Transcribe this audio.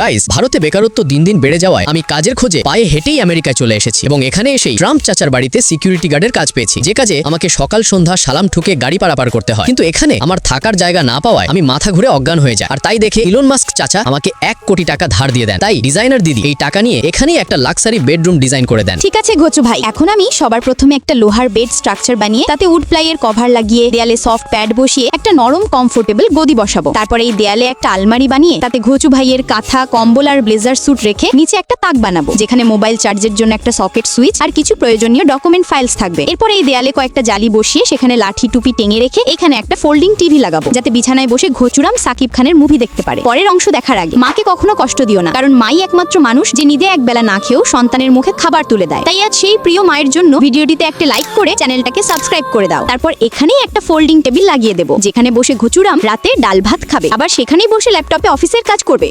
Guys ভারতে বেকারত্ব দিন দিন বেড়ে যাওয়ায় আমি কাজের খোঁজে পায়ে হেঁটেই আমেরিকায় চলে এসেছি এবং এখানে এসেই ট্রাম্প চাচার বাড়িতে সিকিউরিটি গার্ডের কাজ পেয়েছি। যে কাজে আমাকে সকাল সন্ধ্যা সালাম ঠুকে গাড়ি পারাপার করতে হয়। কিন্তু এখানে আমার থাকার জায়গা না পাওয়ায় আমি মাথা ঘুরে অজ্ঞান হয়ে যায় আর তাই দেখে ইলন মাস্ক চাচা আমাকে এক কোটি টাকা ধার দিয়ে দেন। তাই ডিজাইনার দিদি এই টাকা নিয়ে এখানেই একটা লাক্সারি বেডরুম ডিজাইন করে দেন। ঠিক আছে ঘোচু ভাই, এখন আমি সবার প্রথমে একটা লোহার বেড স্ট্রাকচার বানিয়ে তাতে উড প্লাইয়ের কভার লাগিয়ে, দেয়ালে সফট প্যাড বসিয়ে একটা নরম কমফোর্টেবল গদি বসাবো। তারপরে এই দেয়ালে একটা আলমারি বানিয়ে তাতে ঘোচু ভাইয়ের কাঁথা কম্বল আর ব্লেজার স্যুট রেখে নিচে একটা তাক বানাবো, যেখানে মোবাইল চার্জের জন্য একটা সকেট সুইচ আর কিছু প্রয়োজনীয় ডকুমেন্ট ফাইলস থাকবে। এরপরে এই দেয়ালে কয়েকটা জালি বসিয়ে সেখানে লাঠি টুপি টেঙে রেখে এখানে একটা ফোল্ডিং টিভি লাগাবো, যাতে বিছানায় বসে ঘোচুরাম সাকিব খানের মুভি দেখতে পারে। পরের অংশ দেখার আগে, মাকে কখনো কষ্ট দিও না, কারণ মাই একমাত্র মানুষ যে নিজে একবেলা না খেয়েও সন্তানের মুখে খাবার তুলে দেয়। তাই আজ সেই প্রিয় মায়ের জন্য ভিডিওটিতে একটা লাইক করে চ্যানেলটাকে সাবস্ক্রাইব করে দাও। তারপর এখানেই একটা ফোল্ডিং টেবিল লাগিয়ে দেবো, যেখানে বসে ঘুচুরাম রাতে ডাল ভাত খাবে, আবার সেখানেই বসে ল্যাপটপে অফিসের কাজ করবে।